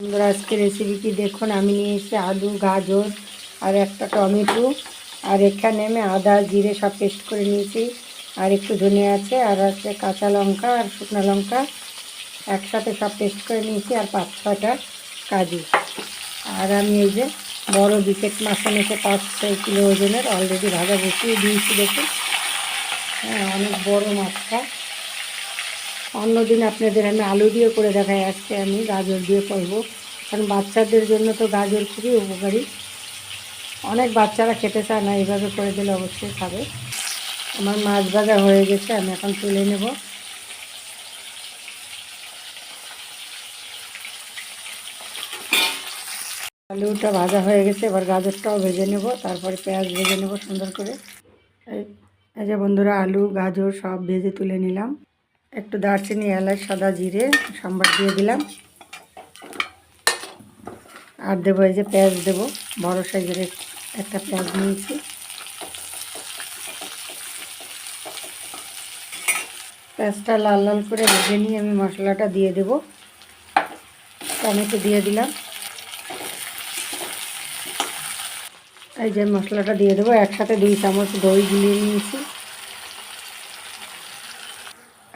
বন্ধুরা, আজকে রেসিপি কি দেখুন? আমি নিয়েছি আলু, গাজর আর একটা টমেটো। আর এখানে আমি আদা, জিরে সব পেস্ট করে নিয়েছি। আর একটু ধনে আছে, আর আছে কাঁচা লঙ্কা আর শুকনো লঙ্কা। একসাথে সব পেস্ট করে নিয়েছি, আর পাঁচ ছটা কাজু। আর আমি এই যে বড় বিকেট মাছ এনেছে পাঁচ ছয় কিলো ওজনের অলরেডি ভাজা বসিয়ে দিয়েছি, দেখুন। হ্যাঁ অনেক বড় মাছটা। অন্যদিন আপনাদের আমি আলু দিয়ে করে দেখাই আজকে আমি গাজর দিয়ে করব। কারণ বাচ্চাদের জন্য তো গাজর খুবই উপকারী। অনেক বাচ্চারা খেতে চায় না, এইভাবে করে দিলে অবশ্যই খাবে। আমার মাছ ভাজা হয়ে গেছে, আমি এখন তুলে নেব। আলুটা ভাজা হয়ে গেছে, এবার গাজরটাও ভেজে নেব, তারপরে পেঁয়াজ ভেজে নেব সুন্দর করে। এই যে বন্ধুরা, আলু, গাজর সব ভেজে তুলে নিলাম। একটু দারচিনি, এলাচ, সাদা জিরে, সাম্বার দিয়ে দিলাম। আর দেবো এই যে পেঁয়াজ দেবো, বড় সাইজের একটা পেঁয়াজ নিয়েছি। পেঁয়াজটা লাল লাল করে ভেজে নিয়ে আমি মশলাটা দিয়ে দেবো। টমেটো দিয়ে দিলাম। এই যে মশলাটা দিয়ে দেবো, একসাথে দুই চামচ দই গুলিয়ে নিয়েছি।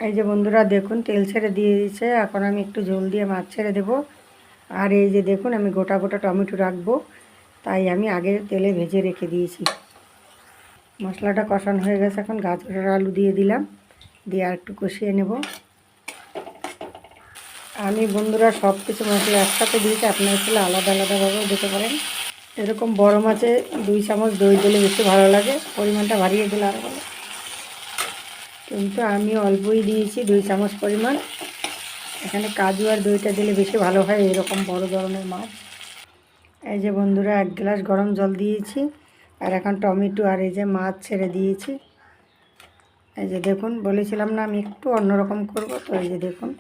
এই যে বন্ধুরা দেখুন, তেল ছেড়ে দিয়ে দিয়েছে। এখন আমি একটু জল দিয়ে মাছ ছেড়ে দেবো। আর এই যে দেখুন, আমি গোটা গোটা টমেটো রাখব। তাই আমি আগে তেলে ভেজে রেখে দিয়েছি। মশলাটা কষানো হয়ে গেছে। এখন গাজরের আলু দিয়ে দিলাম। দিয়ে আর একটু কষিয়ে নেব। আমি বন্ধুরা সব কিছু মশলা একসাথে দিয়েছি। আপনার আসলে আলাদা আলাদাভাবেও দিতে পারেন। এরকম বড় মাছে দুই চামচ দই দিলে বেশি ভালো লাগে। পরিমাণটা বাড়িয়ে দিলে ভালো। কিন্তু আমি অল্পই দিয়েছি, দুই চামচ পরিমাণ। এখানে কাজু আর দইটা দিলে বেশি ভালো হয় এরকম বড় ধরনের মাছ। এই যে বন্ধুরা, এক গ্লাস গরম জল দিয়েছি। আর এখন টমেটো আর এই যে মাছ ছেড়ে দিয়েছি। এই যে দেখুন, বলেছিলাম না আমি একটু অন্যরকম করব, তো এই যে দেখুন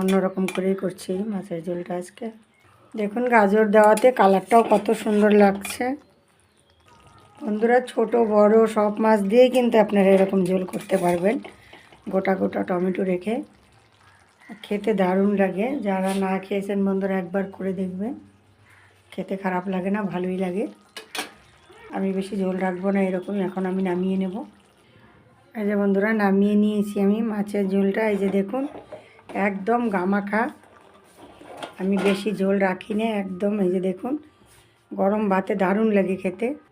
অন্যরকম করেই করছি মাছের ঝোলটা আজকে। দেখুন, গাজর দেওয়াতে কালারটাও কত সুন্দর লাগছে। বন্ধুরা, ছোট, বড় সব মাছ দিয়েই কিন্তু আপনারা এরকম ঝোল করতে পারবেন। গোটা গোটা টমেটো রেখে। খেতে দারুণ লাগে। যারা না খেয়েছেন বন্ধুরা, একবার করে দেখবেন। খেতে খারাপ লাগে না, ভালোই লাগে। আমি বেশি ঝোল রাখব না, এরকম এখন আমি নামিয়ে নেব। এই যে বন্ধুরা, নামিয়ে নিয়েছি আমি মাছের ঝোলটা। এই যে দেখুন, একদম গামাখা। আমি বেশি ঝোল রাখি না একদম। এই যে দেখুন, গরম ভাতে দারুণ লাগে খেতে।